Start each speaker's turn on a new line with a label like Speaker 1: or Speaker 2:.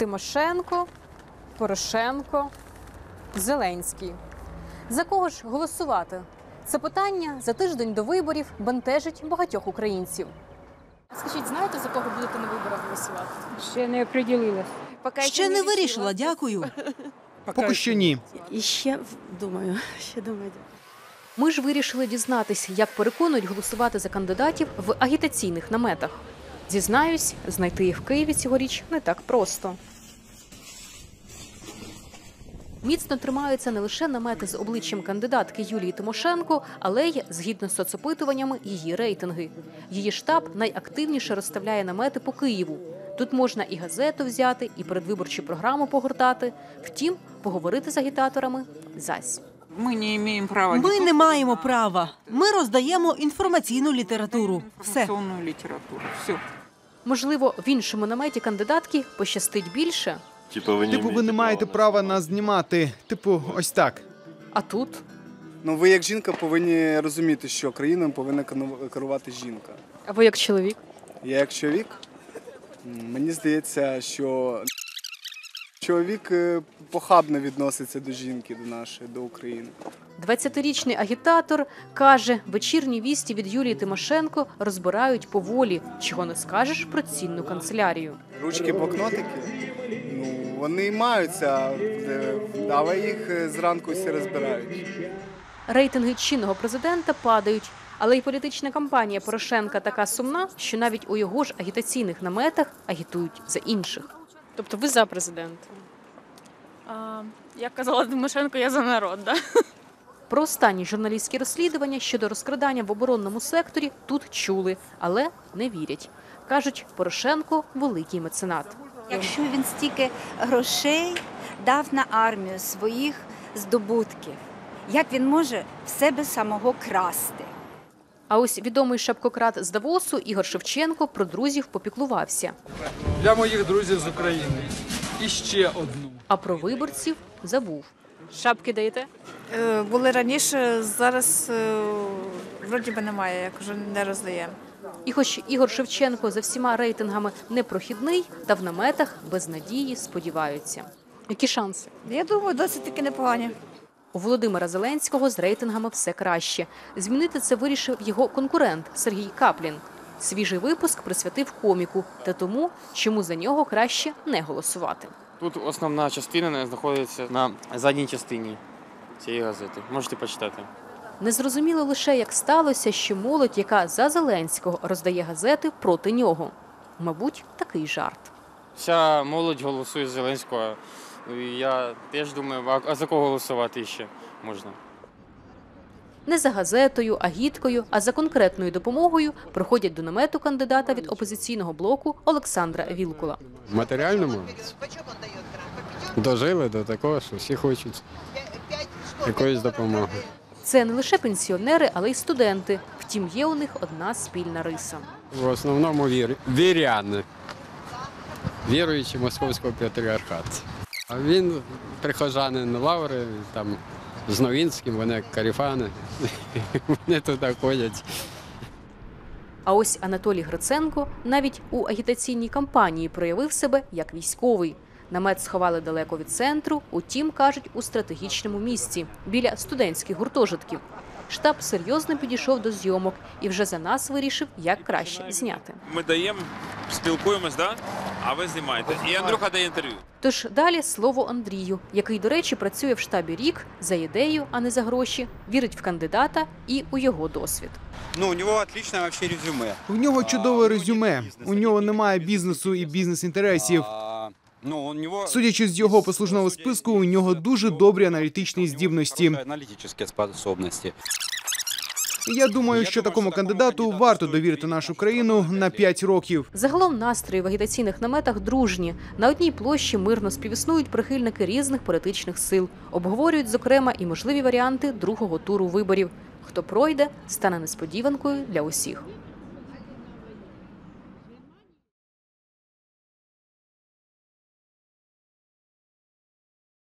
Speaker 1: Тимошенко, Порошенко, Зеленський. За кого ж голосувати? Це питання за тиждень до виборів бентежить багатьох українців.
Speaker 2: Скажіть, знаєте, за кого будете на виборах голосувати?
Speaker 3: Ще не определилась.
Speaker 4: Ще не вирішила, дякую.
Speaker 5: Поки що ні.
Speaker 6: І ще думаю, ще думаю.
Speaker 1: Ми ж вирішили дізнатися, як переконують голосувати за кандидатів в агітаційних наметах. Зізнаюсь, знайти їх в Києві цьогоріч не так просто. Міцно тримаються не лише намети з обличчям кандидатки Юлії Тимошенко, але й згідно з соцопитуваннями її рейтинги. Її штаб найактивніше розставляє намети по Києву. Тут можна і газету взяти, і передвиборчу програму погортати. Втім, поговорити з агітаторами зась.
Speaker 7: Мы не имеем права.
Speaker 4: Ми не маємо права. Ми роздаємо інформаційну літературу. Все.
Speaker 7: Все.
Speaker 1: Можливо, в іншому наметі кандидатки пощастить більше,
Speaker 8: Типа вы не
Speaker 5: Типу, ви не маєте права нас знімати. Типу, ось так.
Speaker 1: а тут
Speaker 9: Ну, ви як жінка повинні розуміти, що країною повинна кану- керувати жінка.
Speaker 1: а ви як чоловік.
Speaker 9: Я як чоловік, м, мені здається, що чоловік е, похабно відноситься до жінки, до нашої, до України.
Speaker 1: 20-річний агітатор каже, вечірні вісті від Юлії Тимошенко розбирають поволі, чого не скажеш про цінну канцелярію.
Speaker 9: Ручки, блокнотики, ну, вони маються, е, але їх е, зранку всі розбирають.
Speaker 1: Рейтинги чинного президента падають, але й політична кампанія Порошенка така сумна, що навіть у його ж агітаційних наметах агітують за інших.
Speaker 2: Тобто ви за президента? А, як казала Тимошенко, я за народ, да?
Speaker 1: Про останні журналістські розслідування щодо розкрадання в оборонному секторі тут чули, але не вірять. Кажуть, Порошенко великий меценат.
Speaker 10: Якщо він стільки грошей дав на армію своїх здобутків, як він може в себе самого красти?
Speaker 1: А ось відомий шапкократ з Давосу Ігор Шевченко про друзів попіклувався.
Speaker 11: Для моїх друзів з України. І ще одну.
Speaker 1: А про виборців забув. Шапки даєте?
Speaker 2: Е, Були раніше, зараз е, вроді би немає, як вже не роздаємо.
Speaker 1: І хоч Ігор Шевченко за всіма рейтингами непрохідний, та в наметах без надії сподіваються. Які шанси?
Speaker 2: Я думаю, досить таки непогані.
Speaker 1: У Володимира Зеленського з рейтингами все краще. Змінити це вирішив його конкурент Сергій Каплін. Свіжий випуск присвятив коміку та тому, чому за нього краще не голосувати.
Speaker 12: Тут основна частина знаходиться на задній частині цієї газети. Можете почитати.
Speaker 1: Незрозуміло лише, як сталося, що молодь, яка за Зеленського роздає газети проти нього. Мабуть, такий жарт.
Speaker 12: Вся молодь голосує за Зеленського. Я теж думаю, а за кого голосувати ще можна?
Speaker 1: Не за газетою, агіткою, а за конкретною допомогою приходять до намету кандидата від опозиційного блоку Олександра Вілкула.
Speaker 13: В матеріальному дожили до такого, що всі хочуть якоїсь допомоги.
Speaker 1: Це не лише пенсіонери, але й студенти. Втім, є у них одна спільна риса.
Speaker 13: В основному вір... віряни, віруючі московського патріархату. А він прихожанин Лаври, там з Новінським, вони каріфани, вони туди ходять.
Speaker 1: А ось Анатолій Гриценко навіть у агітаційній кампанії проявив себе як військовий. Намет сховали далеко від центру, утім, кажуть, у стратегічному місці біля студентських гуртожитків. Штаб серйозно підійшов до зйомок і вже за нас вирішив, як краще зняти.
Speaker 14: Ми даємо, спілкуємось, да? а ви знімаєте. І Андрюха дає інтерв'ю.
Speaker 1: Тож далі слово Андрію, який, до речі, працює в штабі рік за ідею, а не за гроші, вірить в кандидата і у його досвід.
Speaker 15: Ну, у отличное вообще резюме.
Speaker 5: У нього чудове резюме. У нього немає бізнесу і
Speaker 15: у него...
Speaker 5: Судячи з його послужного списку, у нього дуже добрі аналітичні здібності.
Speaker 15: Аналитические способности.
Speaker 5: Я думаю, що такому кандидату варто довірити нашу країну на 5 років.
Speaker 1: Загалом настрої в агітаційних наметах дружні. На одній площі мирно співіснують прихильники різних політичних сил, обговорюють, зокрема, і можливі варіанти другого туру виборів. Хто пройде, стане несподіванкою для усіх.